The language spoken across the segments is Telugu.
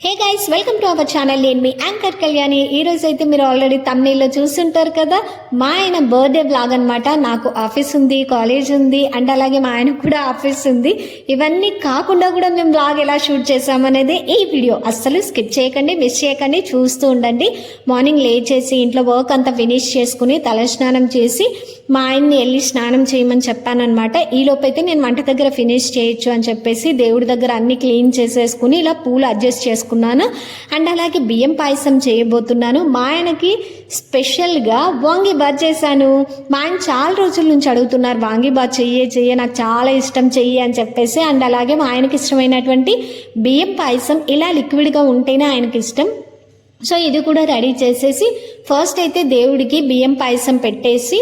Hey guys welcome to our channel నేను మీ యాంకర్ కళ్యాణి ఈ రోజు అయితే మీరు ఆల్రెడీ తమ్నేల్లో చూస్తుంటారు కదా? మా ఆయన బర్త్డే బ్లాగ్ అన్నమాట. నాకు ఆఫీస్ ఉంది కాలేజ్ ఉంది అండ్ అలాగే మా ఆయనకు కూడా ఆఫీస్ ఉంది. ఇవన్నీ కాకుండా కూడా మేము బ్లాగ్ ఎలా షూట్ చేసామనేది ఈ వీడియో అస్సలు స్కిప్ చేయకండి మిస్ చేయకండి. చూస్తూ ఉండండి. మార్నింగ్ లేచేసి ఇంట్లో వర్క్ అంతా ఫినిష్ చేసుకుని తలస్నానం చేసి మా ఆయన్ని వెళ్ళి స్నానం చేయమని చెప్పానమాట ఈ అయితే నేను వంట దగ్గర ఫినిష్ చేయొచ్చు అని చెప్పేసి దేవుడి దగ్గర అన్ని క్లీన్ చేసేసుకుని ఇలా పూలు అడ్జస్ట్ చేసుకున్నాను. అండ్ అలాగే బియ్యం పాయసం చేయబోతున్నాను. మా ఆయనకి స్పెషల్గా వాంగి బాత్ చేశాను. మా ఆయన చాలా రోజుల నుంచి అడుగుతున్నారు వాంగి బాత్ చెయ్యే చెయ్యే నాకు చాలా ఇష్టం చెయ్యి అని చెప్పేసి. అండ్ అలాగే మా ఆయనకి ఇష్టమైనటువంటి బియ్యం పాయసం ఇలా లిక్విడ్గా ఉంటేనే ఆయనకి ఇష్టం. సో ఇది కూడా రెడీ చేసేసి ఫస్ట్ అయితే దేవుడికి బియ్యం పాయసం పెట్టేసి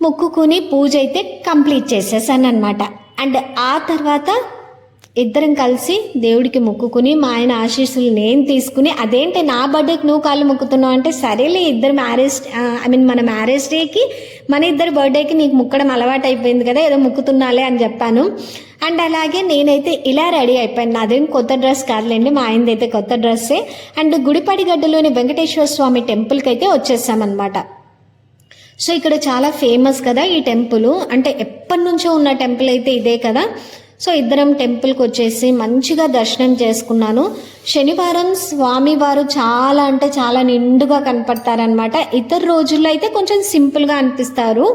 ముక్కుకుని పూజ అయితే కంప్లీట్ చేసేసాను అనమాట అండ్ ఆ తర్వాత ఇద్దరం కలిసి దేవుడికి మొక్కుకుని మా ఆయన ఆశీస్సులు నేను తీసుకుని అదేంటి నా బర్త్డేకి నువ్వు కాళ్ళు మొక్కుతున్నావు అంటే సరేలే ఇద్దరు మ్యారేజ్ ఐ మీన్ మన మ్యారేజ్ డేకి మన ఇద్దరు బర్త్డేకి నీకు ముక్కడం అలవాటు అయిపోయింది కదా ఏదో ముక్కుతున్నాలే అని చెప్పాను. అండ్ అలాగే నేనైతే ఇలా రెడీ అయిపోయాను. నాదేం కొత్త డ్రెస్ కాదులేండి మా ఆయనది అయితే కొత్త డ్రెస్సే. అండ్ గుడిపడిగడ్డలోని వెంకటేశ్వర స్వామి టెంపుల్కి అయితే వచ్చేసామన్నమాట. సో ఇక్కడ చాలా ఫేమస్ కదా ఈ టెంపుల్. అంటే ఎప్పటి నుంచో ఉన్న టెంపుల్ అయితే ఇదే కదా. సో ఇద్దరం టెంపుల్కి వచ్చేసి మంచిగా దర్శనం చేసుకున్నాను. శనివారం స్వామివారు చాలా అంటే చాలా నిండుగా కనపడతారనమాట ఇతర రోజుల్లో అయితే కొంచెం సింపుల్గా అనిపిస్తారు.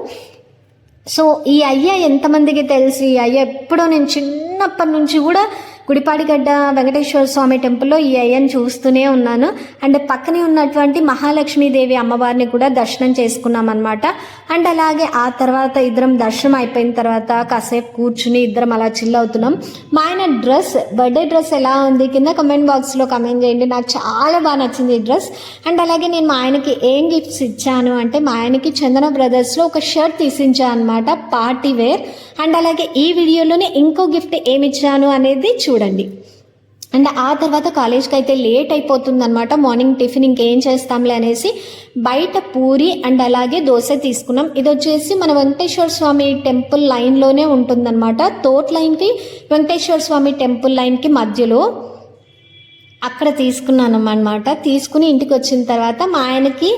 సో ఈ అయ్య ఎంతమందికి తెలిసి? ఈ అయ్య ఎప్పుడో నేను చిన్నప్పటి నుంచి కూడా గుడిపాడిగడ్డ వెంకటేశ్వర స్వామి టెంపుల్లో ఈ అయ్యను చూస్తూనే ఉన్నాను. అండ్ పక్కనే ఉన్నటువంటి మహాలక్ష్మీదేవి అమ్మవారిని కూడా దర్శనం చేసుకున్నాం అనమాట అండ్ అలాగే ఆ తర్వాత ఇద్దరం దర్శనం అయిపోయిన తర్వాత కాసేపు కూర్చుని ఇద్దరం అలా చిల్ అవుతున్నాం. మా ఆయన డ్రెస్ బర్త్డే డ్రెస్ ఎలా ఉంది? కింద కమెంట్ బాక్స్లో కమెంట్ చేయండి. నాకు చాలా బాగా నచ్చింది ఈ డ్రెస్. అండ్ అలాగే నేను మా ఆయనకి ఏం గిఫ్ట్స్ ఇచ్చాను అంటే మా ఆయనకి చందన బ్రదర్స్లో ఒక షర్ట్ తీసించా అనమాట పార్టీ వేర్. అండ్ అలాగే ఈ వీడియోలోనే ఇంకో గిఫ్ట్ ఏమి ఇచ్చాను అనేది చూ చూడండి. అండ్ ఆ తర్వాత కాలేజ్కి అయితే లేట్ అయిపోతుందనమాట మార్నింగ్ టిఫిన్ ఇంకేం చేస్తాంలే అనేసి బయట పూరి అండ్ అలాగే దోశ తీసుకున్నాం. ఇది వచ్చేసి మన వెంకటేశ్వర స్వామి టెంపుల్ లైన్లోనే ఉంటుందన్నమాట. తోట్ లైన్కి వెంకటేశ్వర స్వామి టెంపుల్ లైన్కి మధ్యలో అక్కడ తీసుకున్నాను అనమాట తీసుకుని ఇంటికి వచ్చిన తర్వాత మా ఆయనకి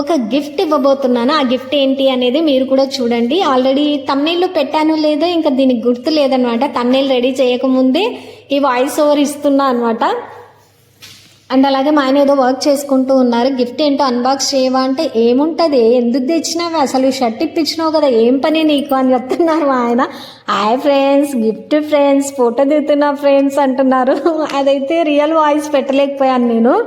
ఒక గిఫ్ట్ ఇవ్వబోతున్నాను. ఆ గిఫ్ట్ ఏంటి అనేది మీరు కూడా చూడండి. ఆల్రెడీ తమ్నేళ్ళు పెట్టాను లేదో ఇంకా దీనికి గుర్తు లేదనమాట తమ్నేల్ రెడీ చేయకముందే ఈ వాయిస్ ఓవర్ ఇస్తున్నా అనమాట అండ్ అలాగే మా ఆయన ఏదో వర్క్ చేసుకుంటూ ఉన్నారు. గిఫ్ట్ ఏంటో అన్బాక్స్ చేయవా అంటే ఏముంటుంది? ఎందుకు తెచ్చినావు? అసలు షర్ట్ ఇప్పించినావు కదా ఏం పని నీకు అని చెప్తున్నారు మా ఆయన. Hi friends gift friends photo దిగుతున్నా friends అంటున్నారు. అదైతే రియల్ వాయిస్ పెట్టలేకపోయాను నేను.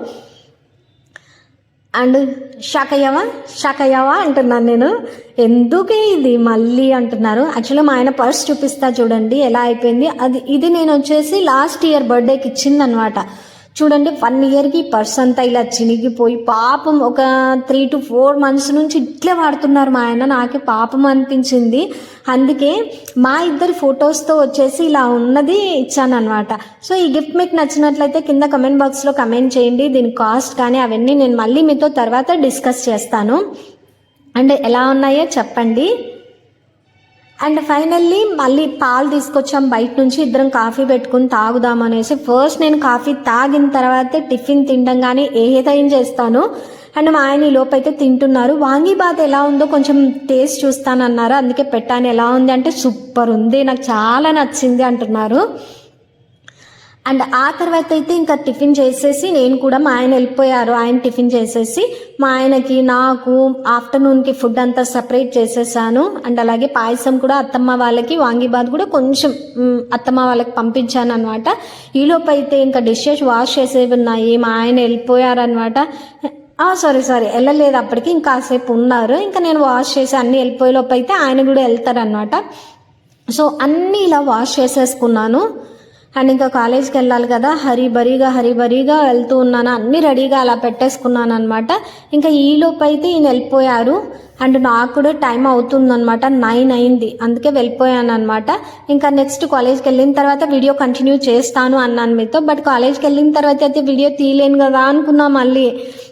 అండ్ షాక్ అయ్యావా షాక్ అయ్యావా అంటున్నాను నేను. ఎందుకు ఇది మళ్ళీ అంటున్నారు? యాక్చువల్లీ మా ఆయన పర్స్ చూపిస్తా చూడండి ఎలా అయిపోయింది. అది ఇది నేను వచ్చేసి లాస్ట్ ఇయర్ బర్త్డేకి ఇచ్చిందనమాట చూడండి వన్ ఇయర్కి పర్స్ అంతా ఇలా చినిగిపోయి పాపం ఒక త్రీ టు ఫోర్ మంత్స్ నుంచి ఇట్లే వాడుతున్నారు మా ఆయన. నాకే పాపం అనిపించింది. అందుకే మా ఇద్దరి ఫొటోస్తో వచ్చేసి ఇలా ఉన్నది ఇచ్చానమాట సో ఈ గిఫ్ట్ మీకు నచ్చినట్లయితే కింద కమెంట్ బాక్స్లో కమెంట్ చేయండి. దీని కాస్ట్ కానీ అవన్నీ నేను మళ్ళీ మీతో తర్వాత డిస్కస్ చేస్తాను. అండ్ ఎలా ఉన్నాయో చెప్పండి. అండ్ ఫైనల్లీ మళ్ళీ పాలు తీసుకొచ్చాం బయట నుంచి ఇద్దరం కాఫీ పెట్టుకుని తాగుదాం అనేసి. ఫస్ట్ నేను కాఫీ తాగిన తర్వాతే టిఫిన్ తినడం కానీ ఏదైనా చేస్తాను. అండ్ మా ఆయన ఈ లోపైతే తింటున్నారు. వాంగీబాత్ ఎలా ఉందో కొంచెం టేస్ట్ చూస్తానన్నారు. అందుకే పెట్టాను. ఎలా ఉంది అంటే సూపర్ ఉంది. నాకు చాలా నచ్చింది అంటున్నారు. అండ్ ఆ తర్వాత అయితే ఇంకా టిఫిన్ చేసేసి నేను కూడా మా ఆయన వెళ్ళిపోయారు. ఆయన టిఫిన్ చేసేసి మా ఆయనకి నాకు ఆఫ్టర్నూన్కి ఫుడ్ అంతా సపరేట్ చేసేసాను. అండ్ అలాగే పాయసం కూడా అత్తమ్మ వాళ్ళకి వాంగిబాద్ కూడా కొంచెం అత్తమ్మ వాళ్ళకి పంపించాను అనమాట ఈలోపు అయితే ఇంకా డిషెస్ వాష్ చేసేవి ఉన్నాయి. మా ఆయన వెళ్ళిపోయారనమాట సారీ సారీ వెళ్ళలేదు అప్పటికి. ఇంకా కాసేపు ఉన్నారు. ఇంకా నేను వాష్ చేసి అన్నీ వెళ్ళిపోయేలోపు అయితే ఆయన కూడా వెళ్తారనమాట సో అన్నీ ఇలా వాష్ చేసేసుకున్నాను. అండ్ ఇంకా కాలేజ్కి వెళ్ళాలి కదా హరిబరిగా హరిబరిగా వెళ్తూ ఉన్నాను. అన్నీ రెడీగా అలా పెట్టేసుకున్నాను అనమాట ఇంకా ఈలోపు అయితే ఈయన వెళ్ళిపోయారు. అండ్ నాకు కూడా టైం అవుతుందన్నమాట. నైన్ అయింది. అందుకే వెళ్ళిపోయాను అనమాట ఇంకా నెక్స్ట్ కాలేజ్కి వెళ్ళిన తర్వాత వీడియో కంటిన్యూ చేస్తాను అన్నాను మీతో. బట్ కాలేజ్కి వెళ్ళిన తర్వాత అయితే వీడియో తీయలేను కదా అనుకున్నా మళ్ళీ.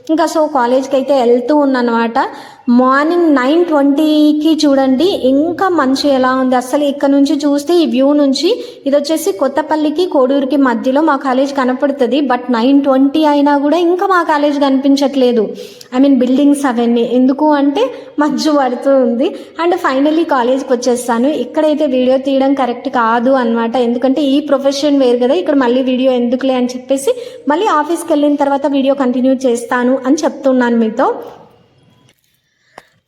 ఇంకా సో కాలేజ్కి అయితే వెళ్తూ ఉన్నానమాట అనమాట మార్నింగ్ నైన్ ట్వంటీకి చూడండి. ఇంకా మంచి ఎలా ఉంది? అసలు ఇక్కడ నుంచి చూస్తే ఈ వ్యూ నుంచి ఇది వచ్చేసి కొత్తపల్లికి కోడూరుకి మధ్యలో మా కాలేజ్ కనపడుతుంది. బట్ నైన్ ట్వంటీ అయినా కూడా ఇంకా మా కాలేజ్ కనిపించట్లేదు. ఐ మీన్ బిల్డింగ్స్ అవన్నీ. ఎందుకు అంటే మజ్జు పడుతూ ఉంది. అండ్ ఫైనల్లీ కాలేజ్కి వచ్చేస్తాను. ఇక్కడైతే వీడియో తీయడం కరెక్ట్ కాదు అనమాట ఎందుకంటే ఈ ప్రొఫెషన్ వేరు కదా. ఇక్కడ మళ్ళీ వీడియో ఎందుకులే అని చెప్పేసి మళ్ళీ ఆఫీస్కి వెళ్ళిన తర్వాత వీడియో కంటిన్యూ చేస్తాను అని చెప్తున్నాను మీతో.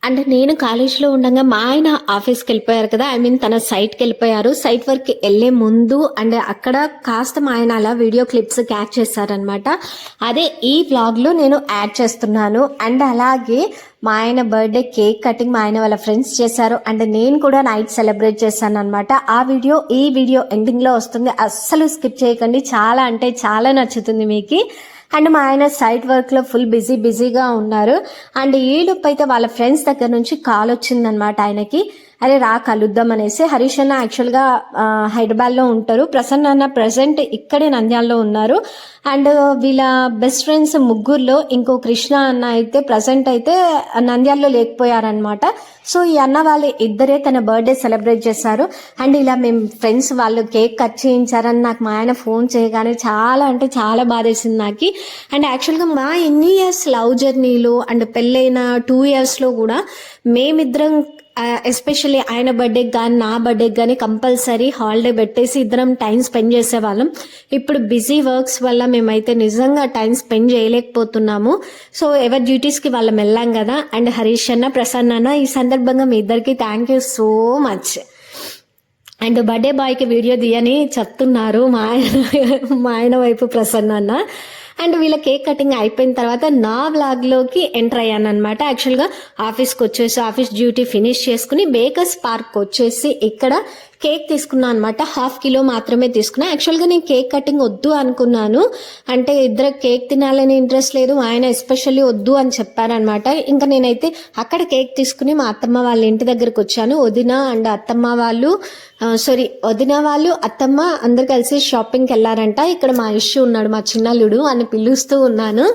అండ్ నేను కాలేజ్లో ఉండగా మా ఆయన ఆఫీస్కి వెళ్ళిపోయారు కదా. ఐ మీన్ తన సైట్కి వెళ్ళిపోయారు. సైట్ వర్క్ వెళ్ళే ముందు అండ్ అక్కడ కాస్త మా ఆయన అలా వీడియో క్లిప్స్ క్యాచ్ చేశారనమాట అదే ఈ వ్లాగ్లో నేను యాడ్ చేస్తున్నాను. అండ్ అలాగే మా ఆయన బర్త్డే కేక్ కటింగ్ మా ఆయన వాళ్ళ ఫ్రెండ్స్ చేశారు. అండ్ నేను కూడా నైట్ సెలబ్రేట్ చేశాను అనమాట ఆ వీడియో ఈ వీడియో ఎండింగ్లో వస్తుంది. అస్సలు స్కిప్ చేయకండి. చాలా అంటే చాలా నచ్చుతుంది మీకు. అండ్ మా ఆయన సైట్ వర్క్లో ఫుల్ బిజీ బిజీగా ఉన్నారు. అండ్ ఈలోపు అయితే వాళ్ళ ఫ్రెండ్స్ దగ్గర నుంచి కాల్ వచ్చిందనమాట ఆయనకి. అరే రా కలుద్దాం అనేసి. హరీష్ అన్న యాక్చువల్గా హైదరాబాద్లో ఉంటారు. ప్రసన్న అన్న ప్రజెంట్ ఇక్కడే నంద్యాలలో ఉన్నారు. అండ్ వీళ్ళ బెస్ట్ ఫ్రెండ్స్ ముగ్గురులో ఇంకో కృష్ణ అన్న అయితే ప్రజెంట్ అయితే నంద్యాలలో లేకపోయారనమాట సో ఈ అన్న వాళ్ళు ఇద్దరే తన బర్త్డే సెలబ్రేట్ చేశారు. అండ్ ఇలా మేము ఫ్రెండ్స్ వాళ్ళు కేక్ కట్ చేయించారని నాకు మా ఆయన ఫోన్ చేయగానే చాలా అంటే చాలా బాధేసింది నాకు. అండ్ యాక్చువల్గా మా ఎన్ని ఇయర్స్ లవ్ జర్నీలో అండ్ పెళ్ళైన టూ ఇయర్స్లో కూడా మేమిద్దరం ఎస్పెషల్లీ ఆయన బర్త్డేకి కానీ నా బర్త్డేకి కానీ కంపల్సరీ హాలిడే పెట్టేసి ఇద్దరం టైం స్పెండ్ చేసేవాళ్ళం. ఇప్పుడు బిజీ వర్క్స్ వల్ల మేమైతే నిజంగా టైం స్పెండ్ చేయలేకపోతున్నాము. సో ఎవరి డ్యూటీస్కి వాళ్ళం వెళ్ళాం కదా. అండ్ హరీష్ అన్న ప్రసన్న అన్న ఈ సందర్భంగా మీ ఇద్దరికి thank you so much and birthday బాయ్కి వీడియో తీయని చెప్తున్నారు మా ఆయన మా ఆయన వైపు ప్రసన్న అన్న. అండ్ వీళ్ళ కేక్ కటింగ్ అయిపోయిన తర్వాత నా వ్లాగ్లోకి ఎంటర్ అయ్యాను అనమాట యాక్చువల్గా ఆఫీస్కి వచ్చేసి ఆఫీస్ డ్యూటీ ఫినిష్ చేసుకుని బేకర్స్ పార్క్ వచ్చేసి ఇక్కడ కేక్ తీసుకున్నా అనమాట హాఫ్ కిలో మాత్రమే తీసుకున్నా. యాక్చువల్గా నేను కేక్ కటింగ్ వద్దు అనుకున్నాను. అంటే ఇద్దరు కేక్ తినాలని ఇంట్రెస్ట్ లేదు. ఆయన ఎస్పెషల్లీ వద్దు అని చెప్పారనమాట ఇంకా నేనైతే అక్కడ కేక్ తీసుకుని మా అత్తమ్మ వాళ్ళ ఇంటి దగ్గరకు వచ్చాను. వదిన అండ్ అత్తమ్మ వాళ్ళు సారీ వదిన వాళ్ళు అత్తమ్మ అందరు కలిసి షాపింగ్కి వెళ్ళారంట. ఇక్కడ మా ఇష్యూ ఉన్నాడు మా చిన్నల్లుడు అని పిలుస్తూ ఉన్నాను.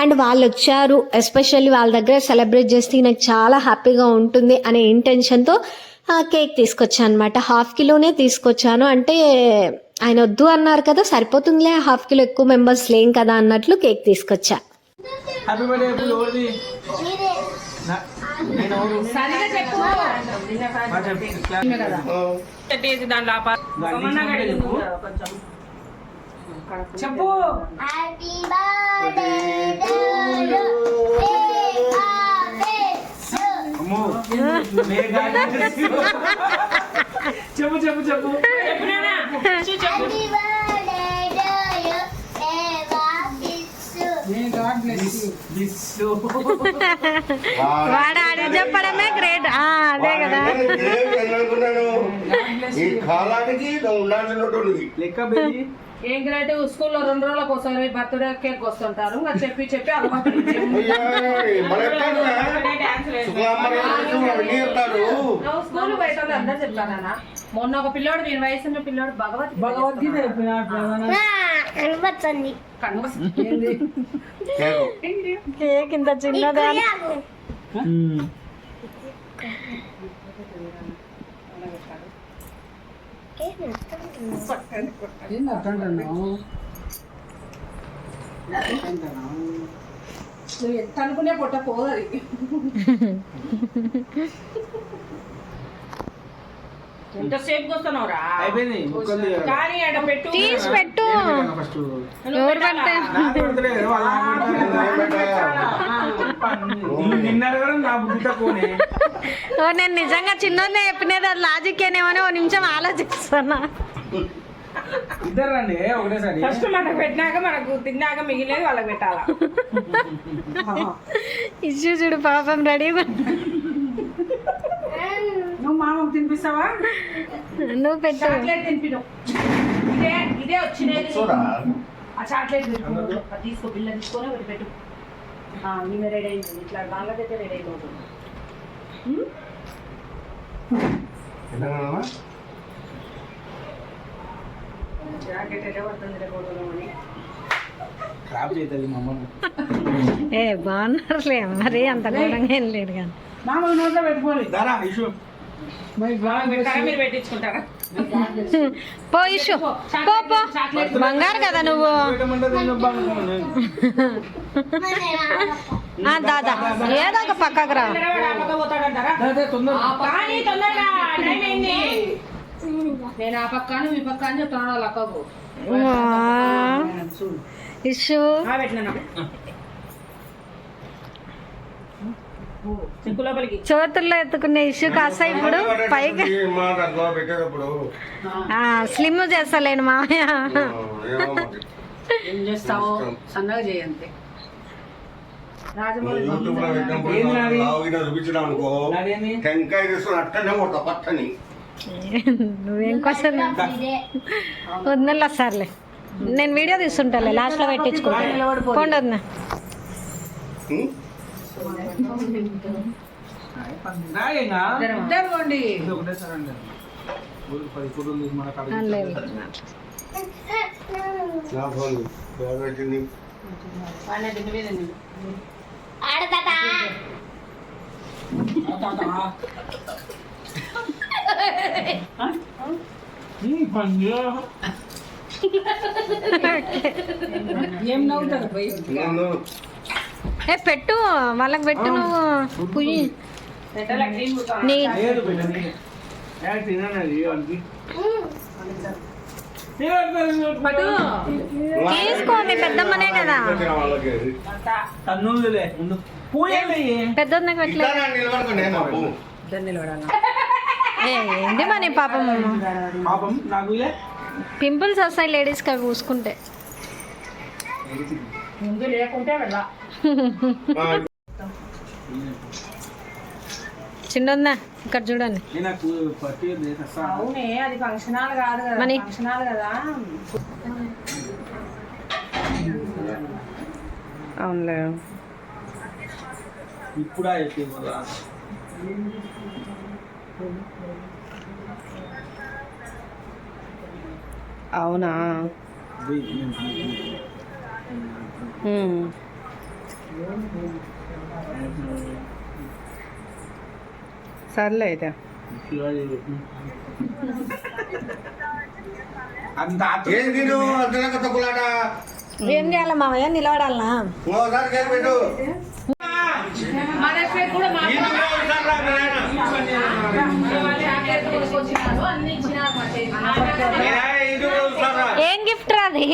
అండ్ వాళ్ళు వచ్చారు. ఎస్పెషల్లీ వాళ్ళ దగ్గర సెలబ్రేట్ చేస్తే నాకు చాలా హ్యాపీగా ఉంటుంది అనే ఇంటెన్షన్తో కేక్ తీసుకొచ్చాను అనమాట హాఫ్ కిలోనే తీసుకొచ్చాను. అంటే ఆయన వద్దు అన్నారు కదా సరిపోతుందిలే హాఫ్ కిలో ఎక్కువ మెంబర్స్ లేం కదా అన్నట్లు కేక్ తీసుకొచ్చా. హ్యాపీ బర్త్డే అమ్మో. మేఘాలు. చెప్పు చెప్పు చెప్పు చెప్పినానా చూ చెప్పు Happy birthday to you. Eva Bitsu. బిస్సు. వాడు ఆడే చెప్పడమే గ్రేట్ అదే కదా అనుకున్నాను ఈ కాలానికి నువ్వు ఉండాల్సినటువంటి లెక్క బేబీ ఏం గ్రేట్ స్కూల్లో రెండు రోజులకు ఒకసారి బర్త్డే కేక్ వస్తుంటారు. ఇంకా చెప్పి చెప్పి అలవాటు స్కూల్ బయట వాళ్ళు అందరూ చెప్తానా మొన్న ఒక పిల్లోడు నేను వయసు ఉన్న పిల్లోడు భగవత్ భగవద్గీత కనబడుతుంది. కేకు. కేక్ ఇంత చిన్నదా? యాగు. నువ్వు ఎంత అనుకునే పొట్ట పోదు అది ఎంతసేపు వస్తున్నావురా? అయిపోయింది తీసి పెట్టు. ఫస్ట్ ఓ నేను నిజంగా చిన్నోనే చెప్పినది అది లాజిక్ ఏనేమని ఓ నిమిషం ఆలోచిస్తున్నా. ఇద్దరు రండి ఒకటేసారి. ఫస్ట్ మనకు పెట్టినాక మనకు తిన్నాక మిగిలేదు వాళ్ళకి పెట్టాలా? ఇష్యూ చూడు పాపం రెడీ నువ్వు మామకు తినిపిస్తావా? నువ్వు పెట్టు. చాక్లెట్ వచ్చినది. చూడా ఆ చాక్లెట్ పెట్టు. అది తీసుకో బిల్ల తీసుకొని ఒకటి పెట్టు. ఈమె రెడీ అయింది. ఇట్లా వాళ్ళకైతే రెడీ అయిపోతుంది? జాకెట్ పడుతుంది అని ఏ బాగున్నారులే. మరి అంత ఘోరంగా ఏం లేడు కానీ. మామూలు నోట్లో పెట్టుకోవాలి. పో ఇషు. పో పో. బంగారు కదా నువ్వు. దాదా ఏదో ఒక పక్కకు రా. పక్క నేను ఆ ఈ అని చెప్తున్నాడు వాళ్ళ అక్కకు. వా. ఇషు ఆ, పెట్టినా సింకు లోపలికి చేతుల్లో ఎత్తుకునే ఇష్యూ కాస్త ఇప్పుడు పైకి. మా దాంట్లో పెట్టేటప్పుడు. ఆ, స్లిమ్ చేస్తలేను మామయ్య. ఏం చేస్తావు సన్నగా చేయంతే నువ్వు యూట్యూబ్లో పెట్టినప్పుడు ఏంది నాది? లావుగిన చూపించడం అనుకో నాదేంది? టెంకాయ తీసుకుని అట్టనే కొడతా పట్టని. నువ్వేం కోసం వదినలు వస్తారులే నేను వీడియో తీసుకుంటాలే లాస్ట్లో పెట్టించుకుంటా. పోండి వదిన. ఉం? నాయేనా ఇద్దరు పోండి ఇది ఒకటే సార్ అండి ఊరికి పది ఫోటోలు తీసి మన కాడ ఆ, లేదు నా ఫోన్ బాగా పెట్టింది వాడిని దిండు మీద నిండు. ఆడతాతా ఏం నవ్వుతారు పోయి ఏ పెట్టు వాళ్ళకి పెట్టు నువ్వు. పుయ్యి. నీ తీసుకోండి పెద్దమ్మనే కదా. పెట్టిన వాళ్ళకి తన్నులే ముందు పూయండి పెద్దమ్మకి పెట్టలేదు ఇట్లా నిలబడుకోండి నాకు ఇద్దరు నిలబడాలి? ఏ, ఏంది మరి పాపం? పింపుల్స్ వస్తాయి లేడీస్కి అవి పూసుకుంటే ముందు లేకుంటే వెళ్ళా. చిన్నదా? ఇక్కడ చూడండి. అవునే అది ఫంక్షన్ హాల్ కాదు కదా. ఫంక్షన్ హాల్ కదా. అవునులే. ఇప్పుడా అవునా? సర్లే అయితే. ఏం చేయాలి మామయ్య నిలబడాలనా? అన్ని ఇచ్చినారు మా చేతికి. ఏ, ఇది కూడా ఒకసారి రా. ఏం గిఫ్ట్ రాది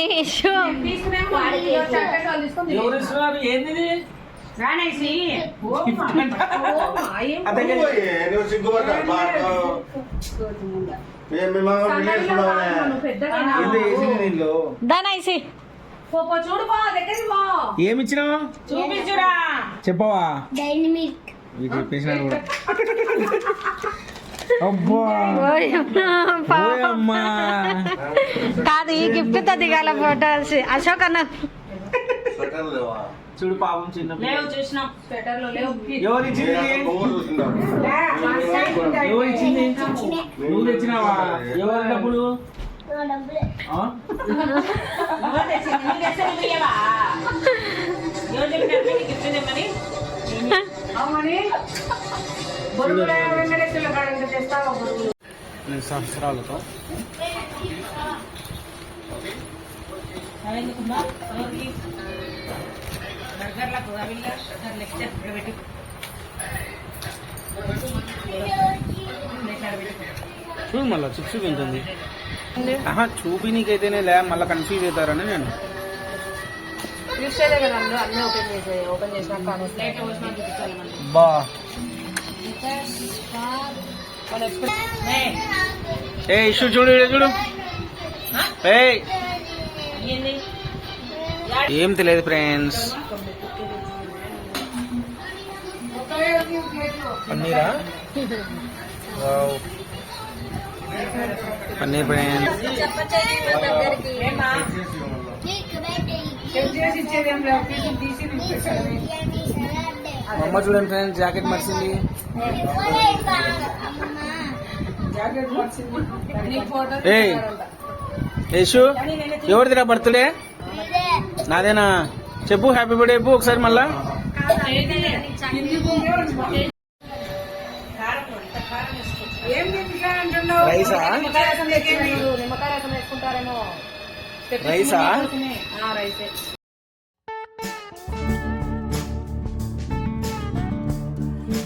ఎవరు ఇస్తున్నారు ఏంది? రానేసి ఏమి ఇచ్చినావు చూపించురా. చెప్పవా? డైనమిక్ కూడా. కాదు ఈ గిఫ్ట్తో దిగాల ఫోటోస్. అశోక్ అన్న? చూడు పాపం చిన్న ఎవరు ఇచ్చింది? నువ్వు తెచ్చినావా? ఎవరు డబ్బులు? ఎవరు అవునని? సంవత్సరాలతో పెట్టు. చూడు మళ్ళీ చిప్స్ చూపి నీకైతేనే లే మళ్ళీ కన్ఫ్యూజ్ అవుతారని నేను. కదా అందులో అన్నీ ఓపెన్ ఓపెన్ చేసినాక ప్లేట్ చూపించాలి బా. ఏ ఇష్యూ చూడు చూడు. ఏ తెలియదు ఫ్రెండ్స్. పన్నీరా. పన్నీర్ ఫ్రెండ్స్. చేసి ఇచ్చేది ఏం లేదు తీసి అమ్మ చూడండి ఫ్రెండ్స్ జాకెట్ మర్చింది జాకెట్ ఏయ్ యశు ఎవరిదిరా బర్త్డే నాదేనా చెప్పు హ్యాపీ బర్త్డే చెప్పు ఒకసారి మళ్ళా. ఏం రైసా? నిమ్మకాయ రసం వేసుకుంటారేమో. రైసా ఆ, రైసే